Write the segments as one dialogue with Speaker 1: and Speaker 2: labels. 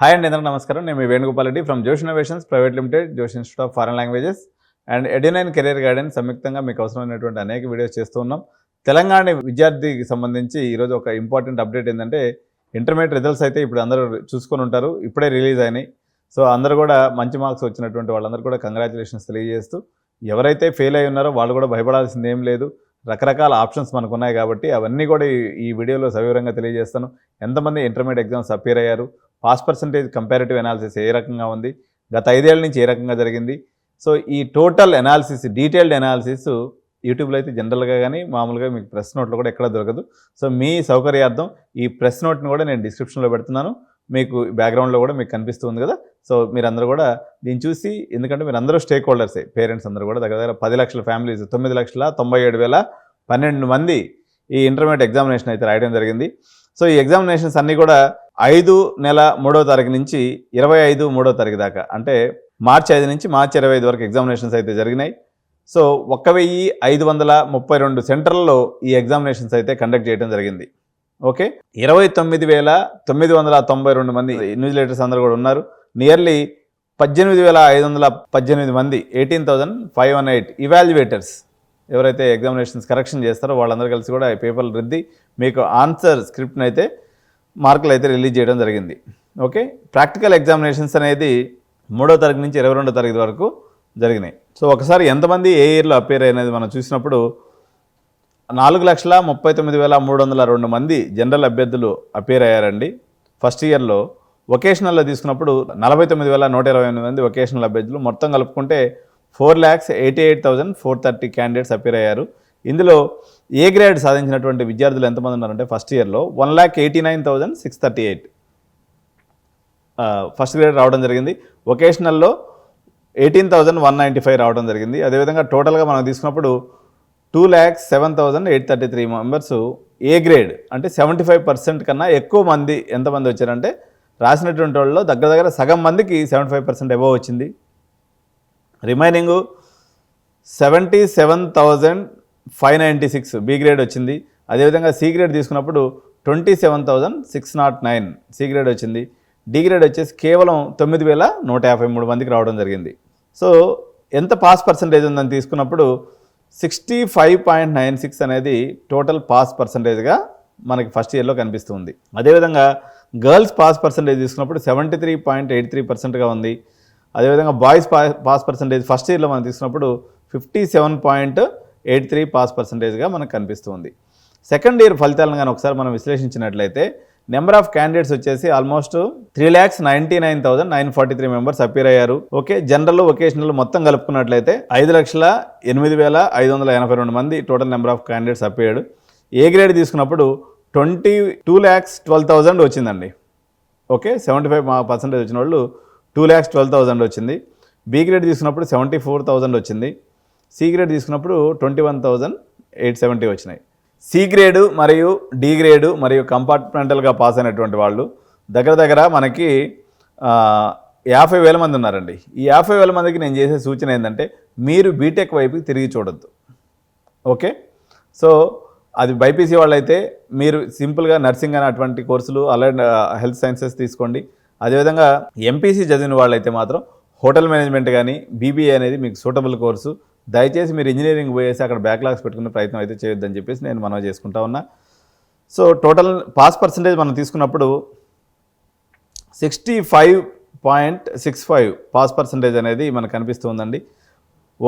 Speaker 1: Hi అండి అందరికీ నమస్కారం. నేను మీ Venugopal Reddy from Josh innovations private limited Josh institute of foreign languages and adenine career guidance సంయుక్తంగా మీకు అవసరమైనటువంటి అనేక వీడియోస్ చేస్తూ ఉన్నాం. తెలంగాణ విద్యార్థికి సంబంధించి ఈరోజు ఒక ఇంపార్టెంట్ అప్డేట్ ఏంటంటే ఇంటర్మీడియట్ రిజల్ట్స్ అయితే ఇప్పుడు అందరూ చూసుకొని ఉంటారు. ఇప్పుడే రిలీజ్ అయినాయి. సో అందరూ కూడా మంచి మార్క్స్ వచ్చినటువంటి వాళ్ళందరూ కూడా కంగ్రాచులేషన్స్ తెలియజేస్తూ ఎవరైతే ఫెయిల్ అయి ఉన్నారో వాళ్ళు కూడా భయపడాల్సింది ఏం లేదు. రకరకాల ఆప్షన్స్ మనకు ఉన్నాయి కాబట్టి అవన్నీ కూడా ఈ- ఈ వీడియోలో సవివరంగా తెలియజేస్తాను. ఎంతమంది ఇంటర్మీడియట్ ఎగ్జామ్స్ అపేర్ అయ్యారు? పాస్ పర్సంటేజ్ కంపారిటివ్ అనాలిసిస్ ఏ రకంగా ఉంది? గత ఐదేళ్ళ నుంచి ఏ రకంగా జరిగింది? సో ఈ టోటల్ అనాలిసిస్ డీటెయిల్డ్ అనాలిసిస్ యూట్యూబ్లో అయితే జనరల్గా కానీ మామూలుగా మీకు ప్రెస్ నోట్లో కూడా ఎక్కడ దొరకదు. సో మీ సౌకర్యార్థం ఈ ప్రెస్ నోట్ని కూడా నేను డిస్క్రిప్షన్లో పెడుతున్నాను. మీకు బ్యాక్గ్రౌండ్లో కూడా మీకు కనిపిస్తుంది కదా? సో మీరందరూ కూడా దీన్ని చూసి ఎందుకంటే మీరు అందరూ స్టేక్ హోల్డర్సే పేరెంట్స్ అందరూ కూడా దగ్గర దగ్గర పది లక్షల ఫ్యామిలీస్ తొమ్మిది లక్షల తొంభై ఏడు వేల పన్నెండు మంది ఈ ఇంటర్మీడియట్ ఎగ్జామినేషన్ అయితే రాయడం జరిగింది. సో ఈ ఎగ్జామినేషన్స్ అన్నీ కూడా ఐదు నెల మూడో తారీఖు నుంచి ఇరవై ఐదు మూడో తారీఖు దాకా. అంటే మార్చి ఐదు నుంచి మార్చి ఇరవై ఐదు వరకు ఎగ్జామినేషన్స్ అయితే జరిగినాయి. సో ఒక్క వెయ్యి ఐదు వందల ముప్పై రెండు సెంటర్లలో ఈ ఎగ్జామినేషన్స్ అయితే కండక్ట్ చేయడం జరిగింది. ఓకే? ఇరవై తొమ్మిది వేల తొమ్మిది వందల తొంభై రెండు మంది ఇన్విజిలేటర్స్ అందరూ కూడా ఉన్నారు. నియర్లీ పద్దెనిమిది వేల ఐదు వందల పద్దెనిమిది మంది eighteen thousand five one eight evaluators ఎవరైతే ఎగ్జామినేషన్స్ కరెక్షన్ చేస్తారో వాళ్ళందరూ కలిసి కూడా ఈ పేపర్లు రుద్ది మీకు ఆన్సర్ స్క్రిప్ట్ని అయితే మార్కులు అయితే రిలీజ్ చేయడం జరిగింది. ఓకే? ప్రాక్టికల్ ఎగ్జామినేషన్స్ అనేది మూడో తరగతి నుంచి ఇరవై రెండో తరగతి వరకు జరిగినాయి. సో ఒకసారి ఎంతమంది ఏ ఇయర్లో అపేర్ అనేది మనం చూసినప్పుడు నాలుగు లక్షల ముప్పై తొమ్మిది వేల మూడు వందల రెండు మంది జనరల్ అభ్యర్థులు అపేర్ అయ్యారండి. ఫస్ట్ ఇయర్లో వొకేషనల్లో తీసుకున్నప్పుడు నలభై తొమ్మిది వేల నూట ఇరవై ఎనిమిది మంది వొకేషనల్ అభ్యర్థులు మొత్తం కలుపుకుంటే four lakhs eighty eight thousand four thirty candidates appear అయ్యారు. ఇందులో ఏ గ్రేడ్ సాధించినటువంటి విద్యార్థులు ఎంతమంది ఉన్నారంటే ఫస్ట్ ఇయర్లో one lakh eighty nine thousand six thirty eight. First grade రావడం జరిగింది. వొకేషనల్లో eighteen thousand one ninety five రావడం జరిగింది. అదేవిధంగా టోటల్గా మనం తీసుకున్నప్పుడు two lakhs seven thousand eight thirty three members A grade అంటే సెవెంటీ ఫైవ్ పర్సెంట్ కన్నా ఎక్కువ మంది ఎంతమంది వచ్చారంటే రాసినటువంటి వాళ్ళలో దగ్గర దగ్గర సగం మందికి సెవెంటీ ఫైవ్ పర్సెంట్ అబోవ్ వచ్చింది. Remaining seventy seven thousand five ninety six B grade వచ్చింది. అదేవిధంగా సి గ్రేడ్ తీసుకున్నప్పుడు twenty seven thousand six nought nine C grade వచ్చింది. డి గ్రేడ్ వచ్చేసి కేవలం తొమ్మిది వేల నూట యాభై మూడు మందికి రావడం జరిగింది. సో ఎంత పాస్ పర్సంటేజ్ ఉందని తీసుకున్నప్పుడు sixty five point nine six అనేది టోటల్ పాస్ పర్సంటేజ్గా మనకి ఫస్ట్ ఇయర్లో కనిపిస్తుంది. అదేవిధంగా గర్ల్స్ పాస్ పర్సంటేజ్ తీసుకున్నప్పుడు seventy three point eight three పర్సెంట్గా ఉంది. అదేవిధంగా బాయ్స్ పాస్ పర్సంటేజ్ ఫస్ట్ ఇయర్లో మనం తీసుకున్నప్పుడు fifty seven point eight three pass పర్సంటేజ్గా మనకు కనిపిస్తుంది సెకండ్ ఇయర్ ఫలితాలను కానీ ఒకసారి మనం విశ్లేషించినట్లయితే నెంబర్ ఆఫ్ క్యాండిడేట్స్ వచ్చేసి almost three lakhs ninety nine thousand nine forty three members appear అయ్యారు. ఓకే జనరల్ వొకేషనల్ మొత్తం కలుపుకున్నట్లయితే ఐదు లక్షల ఎనిమిది వేల ఐదు వందల ఎనభై రెండు మంది total number of candidates appeared. A grade తీసుకున్నప్పుడు twenty two lakhs twelve thousand వచ్చిందండి. ఓకే సెవెంటీ ఫైవ్ పర్సెంటేజ్ వచ్చిన వాళ్ళు టూ ల్యాక్స్ ట్వెల్వ్ థౌజండ్ వచ్చింది. బి గ్రేడ్ తీసుకున్నప్పుడు సెవెంటీ ఫోర్ థౌజండ్ వచ్చింది. సి గ్రేడ్ తీసుకున్నప్పుడు twenty one thousand eight seventy వచ్చినాయి. C grade మరియు డి గ్రేడు మరియు కంపార్ట్మెంటల్గా పాస్ అయినటువంటి వాళ్ళు దగ్గర దగ్గర మనకి యాభై వేల మంది ఉన్నారండి. ఈ యాభై వేల మందికి నేను చేసే సూచన ఏంటంటే మీరు బీటెక్ వైపుకి తిరిగి చూడొద్దు. ఓకే? సో అది బైపీసీ వాళ్ళైతే మీరు సింపుల్గా నర్సింగ్ అని అటువంటి కోర్సులు అలాంటి హెల్త్ సైన్సెస్ తీసుకోండి. అదేవిధంగా ఎంపీసీ చదివిన వాళ్ళైతే మాత్రం హోటల్ మేనేజ్మెంట్ కానీ బీబీఏ అనేది మీకు సూటబుల్ కోర్సు. దయచేసి మీరు ఇంజనీరింగ్ పోయేసి అక్కడ బ్యాక్లాగ్స్ పెట్టుకునే ప్రయత్నం అయితే చేయొద్దని చెప్పేసి నేను మనవి చేసుకుంటా ఉన్నా. సో టోటల్ పాస్ పర్సంటేజ్ మనం తీసుకున్నప్పుడు sixty five point six five pass percentage అనేది మనకు కనిపిస్తుందండి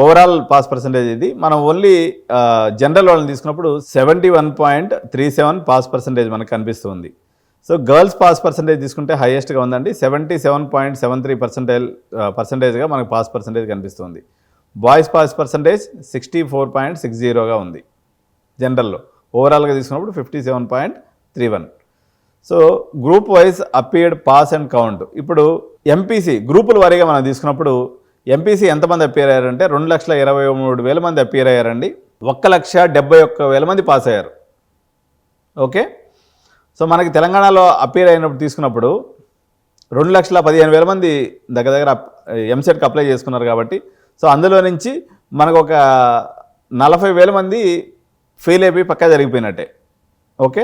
Speaker 1: ఓవరాల్ పాస్ పర్సంటేజ్ ఇది. మనం ఓన్లీ జనరల్ వాళ్ళని తీసుకున్నప్పుడు seventy one point three seven pass percentage మనకు కనిపిస్తుంది సో గర్ల్స్ పాస్ పర్సంటేజ్ తీసుకుంటే హైయెస్ట్గా ఉందండి. Seventy seven point seven three percentage పర్సంటేజ్గా మనకు పాస్ పర్సంటేజ్ కనిపిస్తుంది boys pass percentage sixty four point six జీరోగా ఉంది. జనరల్లో. ఓవరాల్గా తీసుకున్నప్పుడు fifty seven point three one. So group wise appeared pass and count ఇప్పుడు ఎంపీసీ గ్రూపుల వారీగా మనం తీసుకున్నప్పుడు ఎంపీసీ ఎంతమంది అపీర్ అయ్యారంటే రెండు లక్షల ఇరవై మూడు వేల మంది అపీర్ అయ్యారండి. ఒక్క లక్ష డెబ్బై ఒక్క వేల మంది పాస్ అయ్యారు. ఓకే? సో మనకి తెలంగాణలో అపీర్ అయినప్పుడు తీసుకున్నప్పుడు రెండు లక్షల పదిహేను వేల మంది దగ్గర దగ్గర ఎంసెట్కి అప్లై చేసుకున్నారు కాబట్టి సో అందులో నుంచి మనకు ఒక నలభై వేల మంది ఫెయిల్ అయిపోయి పక్కా జరిగిపోయినట్టే. ఓకే?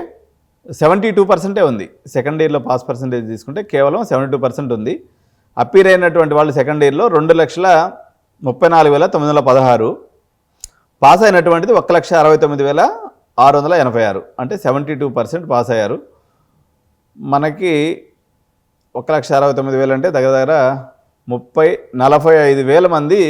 Speaker 1: సెవెంటీ టూ పర్సెంటే ఉంది. సెకండ్ ఇయర్లో పాస్ పర్సెంటేజ్ తీసుకుంటే కేవలం సెవెంటీ టూ పర్సెంట్ ఉంది. అప్పీర్ అయినటువంటి వాళ్ళు సెకండ్ ఇయర్లో రెండు లక్షల ముప్పై నాలుగు వేల తొమ్మిది వందల పదహారు. పాస్ అయినటువంటిది ఒక లక్ష అరవై తొమ్మిది వేల ఆరు వందల ఎనభై ఆరు. అంటే సెవెంటీ టూ పర్సెంట్ పాస్ అయ్యారు. మనకి ఒక లక్ష అరవై తొమ్మిది వేలు అంటే దగ్గర దగ్గర ముప్పై నలభై ఐదు వేల మంది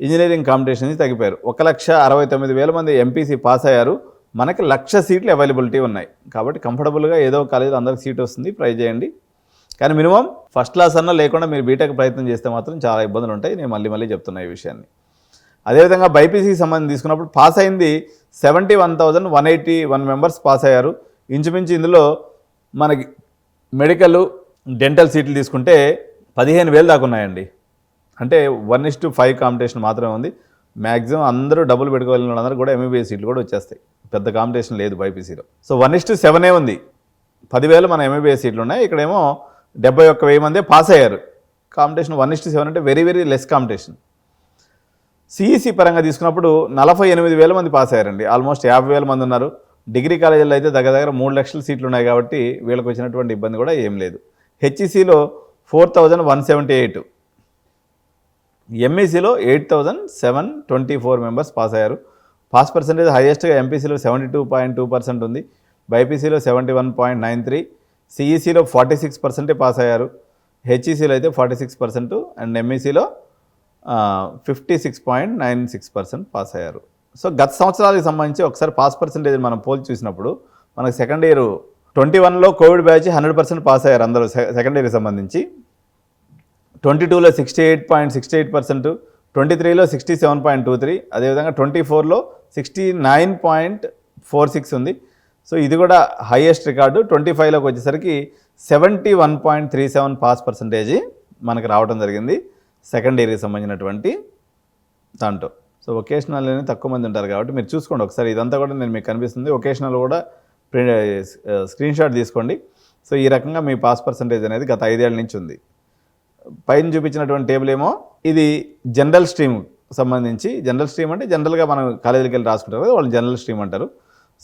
Speaker 1: ఇంజనీరింగ్ కాంపిటీషన్ నుంచి తగ్గిపోయారు. ఒక లక్ష అరవై తొమ్మిది వేల మంది ఎంపీసీ పాస్ అయ్యారు. మనకి లక్ష సీట్లు అవైలబిలిటీ ఉన్నాయి. కాబట్టి కంఫర్టబుల్గా ఏదో కాలేజీలో అందరికి సీట్ వస్తుంది. ట్రై చేయండి. కానీ మినిమం ఫస్ట్ క్లాస్ అన్నా లేకుండా మీరు బీటెక్ ప్రయత్నం చేస్తే మాత్రం చాలా ఇబ్బందులు ఉంటాయి. నేను మళ్ళీ మళ్ళీ చెప్తున్నా ఈ విషయాన్ని. అదేవిధంగా బైపీసీకి సంబంధించి తీసుకున్నప్పుడు పాస్ అయింది seventy one thousand one eighty one members pass అయ్యారు. ఇంచుమించు ఇందులో మనకి మెడికల్ డెంటల్ సీట్లు తీసుకుంటే పదిహేను వేలు దాకా ఉన్నాయండి. అంటే one is to five competition మాత్రమే ఉంది. మ్యాక్సిమం అందరూ డబ్బులు పెట్టుకోవాలని వాళ్ళందరూ కూడా ఎంబీబీఎస్ సీట్లు కూడా వచ్చేస్తాయి. పెద్ద కాంపిటీషన్ లేదు బైపీసీలో సో వన్ ఇస్ టు సెవెనే ఉంది. పదివేలు మన ఎంబీబీఎస్ సీట్లు ఉన్నాయి. ఇక్కడేమో డెబ్బై ఒక్క వెయ్యి మందే పాస్ అయ్యారు. Competition one is to seven అంటే very very less competition CEC పరంగా తీసుకున్నప్పుడు నలభై ఎనిమిది వేల మంది పాస్ అయ్యారండి. ఆల్మోస్ట్ యాభై వేల మంది ఉన్నారు. డిగ్రీ కాలేజీలో అయితే దగ్గర దగ్గర మూడు లక్షల సీట్లు ఉన్నాయి కాబట్టి వీళ్ళకి వచ్చినటువంటి ఇబ్బంది కూడా ఏం లేదు. హెచ్ఈసిలో four thousand one seventy eight. ఎంఈసీలో eight thousand seven twenty four members pass అయ్యారు. పాస్ పర్సెంటేజ్ హైయెస్ట్గా ఎంపీసీలో seventy two point two percent ఉంది. బైపీసీలో seventy one point nine three. సిఈసీలో forty six పర్సెంటే పాస్ అయ్యారు. హెచ్ఈసీలో అయితే forty six percent and ఎంఈసీలో fifty six point nine six percent pass అయ్యారు. So గత సంవత్సరాలకు సంబంధించి ఒకసారి పాస్ పర్సెంటేజ్ మనం పోల్చి చూసినప్పుడు మనకు సెకండ్ ఇయర్ ట్వంటీ వన్లో covid batch hundred percent pass అయ్యారు అందరూ సెకండ్ సంబంధించి. ట్వంటీ టూలో sixty eight point sixty eight percent twenty త్రీలో sixty seven point two three అదేవిధంగా ట్వంటీ ఫోర్లో sixty nine point four six ఉంది. సో ఇది కూడా హైయెస్ట్ రికార్డు. ట్వంటీ ఫైవ్లోకి వచ్చేసరికి seventy one point three seven pass percentage మనకు రావడం జరిగింది సెకండ్ ఇయర్కి సంబంధించినటువంటి దాంట్లో. సో ఒకేషనల్ అనేది తక్కువ మంది ఉంటారు కాబట్టి మీరు చూసుకోండి. ఒకసారి ఇదంతా కూడా నేను మీకు కనిపిస్తుంది. ఒకేషనల్ కూడా స్క్రీన్ షాట్ తీసుకోండి. సో ఈ రకంగా మీ పాస్ పర్సంటేజ్ అనేది గత ఐదేళ్ళ నుంచి ఉంది. పైన చూపించినటువంటి టేబుల్ ఏమో ఇది జనరల్ స్ట్రీమ్ సంబంధించి జనరల్ స్ట్రీమ్ అంటే జనరల్గా మనం కాలేజీకి వెళ్ళి రాసుకుంటారు కదా వాళ్ళు జనరల్ స్ట్రీమ్ అంటారు.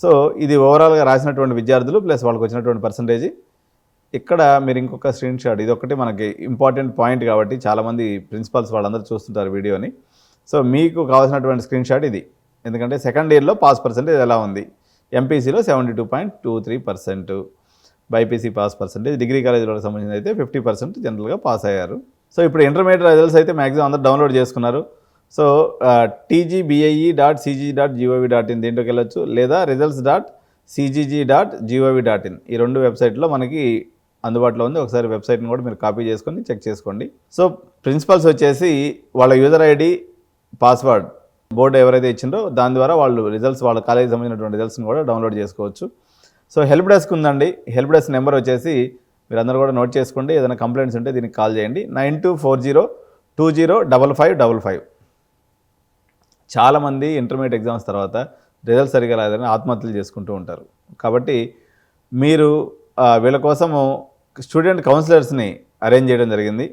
Speaker 1: సో ఇది ఓవరాల్గా రాసినటువంటి విద్యార్థులు ప్లస్ వాళ్ళకి వచ్చినటువంటి పర్సంటేజ్. ఇక్కడ మీరు ఇంకొక స్క్రీన్ షాట్ ఇది ఒకటి మనకి ఇంపార్టెంట్ పాయింట్ కాబట్టి చాలామంది ప్రిన్సిపల్స్ వాళ్ళందరూ చూస్తుంటారు వీడియోని. సో మీకు కావాల్సినటువంటి స్క్రీన్ షాట్ ఇది. ఎందుకంటే సెకండ్ ఇయర్లో పాస్ పర్సంటేజ్ ఎలా ఉంది? ఎంపీసీలో seventy two point two three percent BPC pass percentage degree కాలేజీలకు సంబంధించి అయితే ఫిఫ్టీ పర్సెంట్ జనరల్గా పాస్ అయ్యారు. సో ఇప్పుడు ఇంటర్మీడియట్ రిజల్ట్స్ అయితే మ్యాక్సిమం అందరూ డౌన్లోడ్ చేసుకున్నారు. So TGBIE dot CG dot GOV dot in దీంట్లోకి వెళ్ళొచ్చు లేదా results dot CGG dot GOV dot in ఈ రెండు వెబ్సైట్లో మనకి అందుబాటులో ఉంది. ఒకసారి వెబ్సైట్ని కూడా మీరు కాపీ చేసుకొని చెక్ చేసుకోండి. సో ప్రిన్సిపల్స్ వచ్చేసి వాళ్ళ యూజర్ ఐడి పాస్వర్డ్ బోర్డు ఎవరైతే ఇచ్చిందో దాని ద్వారా వాళ్ళు రిజల్ట్స్ వాళ్ళ కాలేజీకి సంబంధించినటువంటి రిజల్ట్స్ని కూడా డౌన్లోడ్ చేసుకోవచ్చు. సో హెల్ప్ డెస్క్ ఉందండి. హెల్ప్ డెస్క్ నెంబర్ వచ్చేసి మీరందరూ కూడా నోట్ చేసుకోండి. ఏదైనా కంప్లైంట్స్ ఉంటే దీనికి కాల్ చేయండి. Nine two four zero two zero double five double five. చాలామంది ఇంటర్మీడియట్ ఎగ్జామ్స్ తర్వాత రిజల్ట్ సరిగా లేదని ఆత్మహత్యలు చేసుకుంటూ ఉంటారు. కాబట్టి మీరు వీళ్ళ కోసము స్టూడెంట్ కౌన్సిలర్స్ని అరేంజ్ చేయడం జరిగింది.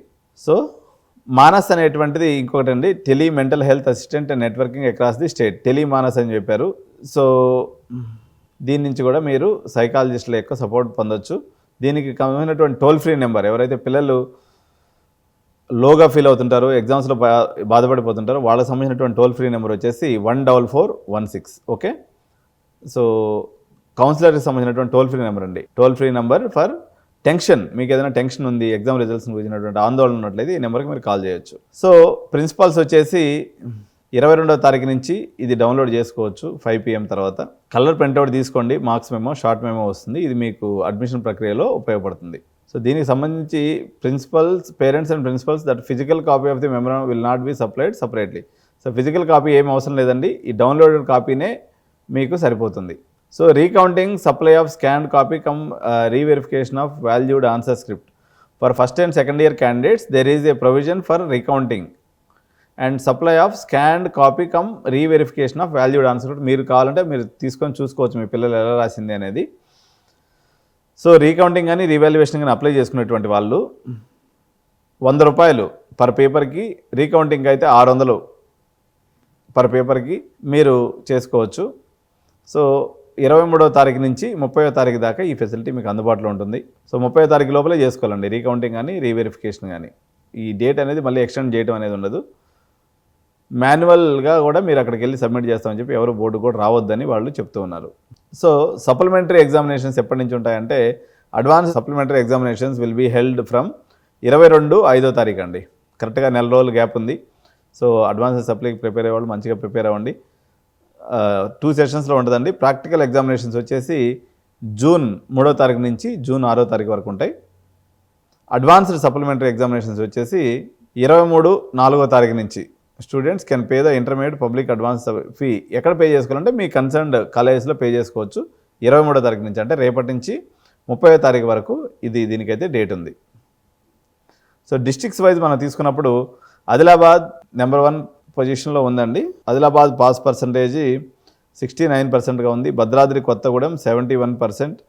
Speaker 1: సో మానస్ అనేటువంటిది ఇంకొకటి అండి tele mental health assistant networking across the state. Tele Manas అని చెప్పారు. సో దీని నుంచి కూడా మీరు సైకాలజిస్టుల యొక్క సపోర్ట్ పొందొచ్చు. దీనికి కమైనటువంటి టోల్ ఫ్రీ నెంబర్ ఎవరైతే పిల్లలు లోగా ఫీల్ అవుతుంటారో ఎగ్జామ్స్లో బా బాధపడిపోతుంటారు వాళ్ళకి సంబంధించినటువంటి టోల్ ఫ్రీ నెంబర్ వచ్చేసి one double four one six. Okay? So కౌన్సిలర్కి సంబంధించినటువంటి టోల్ ఫ్రీ నెంబర్ అండి. Toll free number for tension మీకు ఏదైనా టెన్షన్ ఉంది ఎగ్జామ్ రిజల్ట్స్ గురించినటువంటి ఆందోళన ఉన్నట్లయితే ఈ నెంబర్కి మీరు కాల్ చేయొచ్చు. సో ప్రిన్సిపాల్స్ వచ్చేసి ఇరవై రెండవ తారీఖు నుంచి ఇది డౌన్లోడ్ చేసుకోవచ్చు ఫైవ్ పిఎం తర్వాత. కలర్ ప్రింట్అవుట్ తీసుకోండి మార్క్స్ మేమో షార్ట్ మేమో వస్తుంది ఇది మీకు అడ్మిషన్ ప్రక్రియలో ఉపయోగపడుతుంది. సో దీనికి సంబంధించి principals parents and principals that physical copy of the memorandum will not be supplied separately. So physical copy ఏం అవసరం లేదండి ఈ డౌన్లోడెడ్ కాపీనే మీకు సరిపోతుంది. So recounting supply of scan copy cum reverification of valued answer script for first and second year candidates there is a provision for recounting and supply of scanned copy cum reverification of valued answer మీరు కావాలంటే మీరు తీసుకొని చూసుకోవచ్చు మీ పిల్లలు ఎలా రాసింది అనేది. So recounting కానీ రీవాల్యుయేషన్ కానీ అప్లై చేసుకునేటువంటి వాళ్ళు వంద రూపాయలు పర్ పేపర్కి రీకౌంటింగ్ అయితే ఆరు వందలు పర్ పేపర్కి మీరు చేసుకోవచ్చు. సో ఇరవై మూడో తారీఖు నుంచి ముప్పైవ తారీఖు దాకా ఈ ఫెసిలిటీ మీకు అందుబాటులో ఉంటుంది. సో ముప్పై తారీఖు లోపలే చేసుకోవాలండి. రీకౌంటింగ్ కానీ రీవెరిఫికేషన్ కానీ. ఈ డేట్ అనేది మళ్ళీ ఎక్స్టెండ్ చేయడం అనేది ఉండదు. మాన్యువల్గా కూడా మీరు అక్కడికి వెళ్ళి సబ్మిట్ చేస్తామని చెప్పి ఎవరు బోర్డు కూడా రావద్దని వాళ్ళు చెప్తూ ఉన్నారు. సో సప్లిమెంటరీ ఎగ్జామినేషన్స్ ఎప్పటి నుంచి ఉంటాయంటే advance supplementary examinations will be held from ఇరవై రెండు ఐదో తారీఖు అండి. కరెక్ట్గా నెల రోజులు గ్యాప్ ఉంది. సో అడ్వాన్స్ సప్లీకి ప్రిపేర్ అయ్యేవాళ్ళు మంచిగా ప్రిపేర్ అవ్వండి. టూ సెషన్స్లో ఉంటుందండి. ప్రాక్టికల్ ఎగ్జామినేషన్స్ వచ్చేసి జూన్ మూడో తారీఖు నుంచి జూన్ ఆరో తారీఖు వరకు ఉంటాయి. అడ్వాన్స్డ్ సప్లిమెంటరీ ఎగ్జామినేషన్స్ వచ్చేసి ఇరవై మూడు నాలుగో తారీఖు నుంచి students can pay the intermediate public advance fee ఎక్కడ పే చేసుకోవాలంటే మీ కన్సర్న్డ్ కాలేజెస్లో పే చేసుకోవచ్చు. ఇరవై మూడో తారీఖు నుంచి అంటే రేపటి నుంచి ముప్పై తారీఖు వరకు ఇది దీనికైతే డేట్ ఉంది. సో డిస్ట్రిక్ట్స్ వైజ్ మనం తీసుకున్నప్పుడు ఆదిలాబాద్ నెంబర్ వన్ పొజిషన్లో ఉందండి. Adilabad pass percentage sixty nine పర్సెంట్గా ఉంది. Bhadradri Kothagudem seventy one percent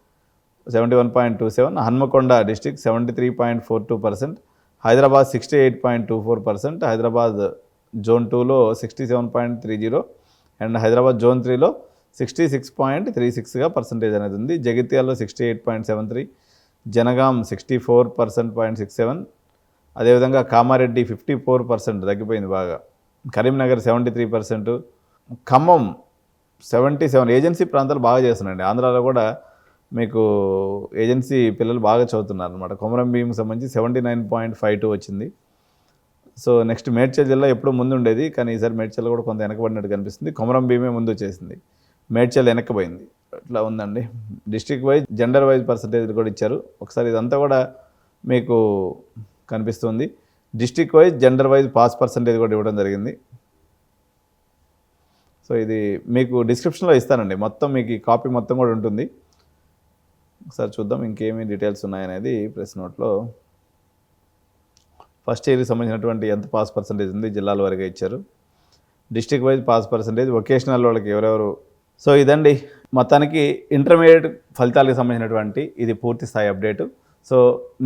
Speaker 1: seventy one point two seven Hanamkonda district seventy three point four two percent Hyderabad sixty eight point two four percent Hyderabad zone టూలో sixty seven point three zero and Hyderabad zone త్రీలో sixty six point three సిక్స్గా percentage అనేది ఉంది. జగిత్యాల్లో sixty eight point seven three Jangaon sixty four percent point six seven అదేవిధంగా Kamareddy fifty four percent తగ్గిపోయింది బాగా. Karimnagar seventy three percent. Khammam seventy seven agency ప్రాంతాలు బాగా చేస్తున్నాయండి. ఆంధ్రాలో కూడా మీకు ఏజెన్సీ పిల్లలు బాగా చదువుతున్నారు అనమాట కొమరం భీంకి సంబంధించి seventy nine point five two వచ్చింది. సో నెక్స్ట్ మేడ్చల్ జిల్లా ఎప్పుడూ ముందు ఉండేది కానీ ఈసారి మేడ్చల్ కూడా కొంత వెనకబడినట్టు కనిపిస్తుంది. కొమరం భీమే ముందు వచ్చేసింది. మేడ్చల్ వెనక్కిపోయింది. ఇట్లా ఉందండి. District wise gender wise percentage కూడా ఇచ్చారు. ఒకసారి ఇదంతా కూడా మీకు కనిపిస్తుంది. District wise gender wise pass percentage కూడా ఇవ్వడం జరిగింది. సో ఇది మీకు డిస్క్రిప్షన్లో ఇస్తానండి. మొత్తం మీకు ఈ కాపీ మొత్తం కూడా ఉంటుంది. ఒకసారి చూద్దాం ఇంకేమి డీటెయిల్స్ ఉన్నాయనేది ప్రెస్ నోట్లో. ఫస్ట్ ఇయర్కి సంబంధించినటువంటి ఎంత పాస్ పర్సంటేజ్ ఉంది జిల్లాల వారిగా ఇచ్చారు. District wise pass percentage vocational వాళ్ళకి ఎవరెవరు? సో ఇదండి. మొత్తానికి ఇంటర్మీడియట్ ఫలితాలకు సంబంధించినటువంటి ఇది పూర్తి స్థాయి అప్డేటు. సో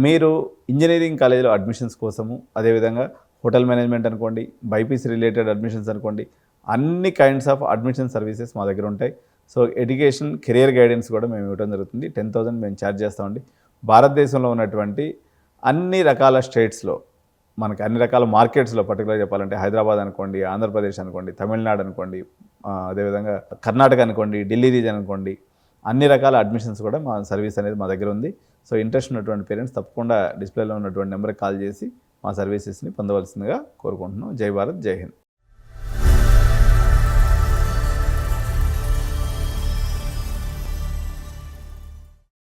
Speaker 1: మీరు ఇంజనీరింగ్ కాలేజీలో అడ్మిషన్స్ కోసము అదేవిధంగా హోటల్ మేనేజ్మెంట్ అనుకోండి బైపీసీ రిలేటెడ్ అడ్మిషన్స్ అనుకోండి అన్ని కైండ్స్ ఆఫ్ అడ్మిషన్ సర్వీసెస్ మా దగ్గర ఉంటాయి. సో ఎడ్యుకేషన్ కెరియర్ గైడెన్స్ కూడా మేము ఇవ్వడం జరుగుతుంది. టెన్ థౌసండ్ మేము ఛార్జ్ చేస్తామండి భారతదేశంలో ఉన్నటువంటి అన్ని రకాల స్టేట్స్లో మనకి అన్ని రకాల మార్కెట్స్లో పర్టికులర్ చెప్పాలంటే హైదరాబాద్ అనుకోండి ఆంధ్రప్రదేశ్ అనుకోండి తమిళనాడు అనుకోండి అదేవిధంగా కర్ణాటక అనుకోండి ఢిల్లీ రీజన్ అనుకోండి అన్ని రకాల అడ్మిషన్స్ కూడా మా సర్వీస్ అనేది మా దగ్గర ఉంది. సో ఇంట్రెస్ట్ ఉన్నటువంటి పేరెంట్స్ తప్పకుండా డిస్ప్లేలో ఉన్నటువంటి నెంబర్కి కాల్ చేసి మా సర్వీసెస్ని పొందవలసిందిగా కోరుకుంటున్నాం. జై భారత్ జై హింద్.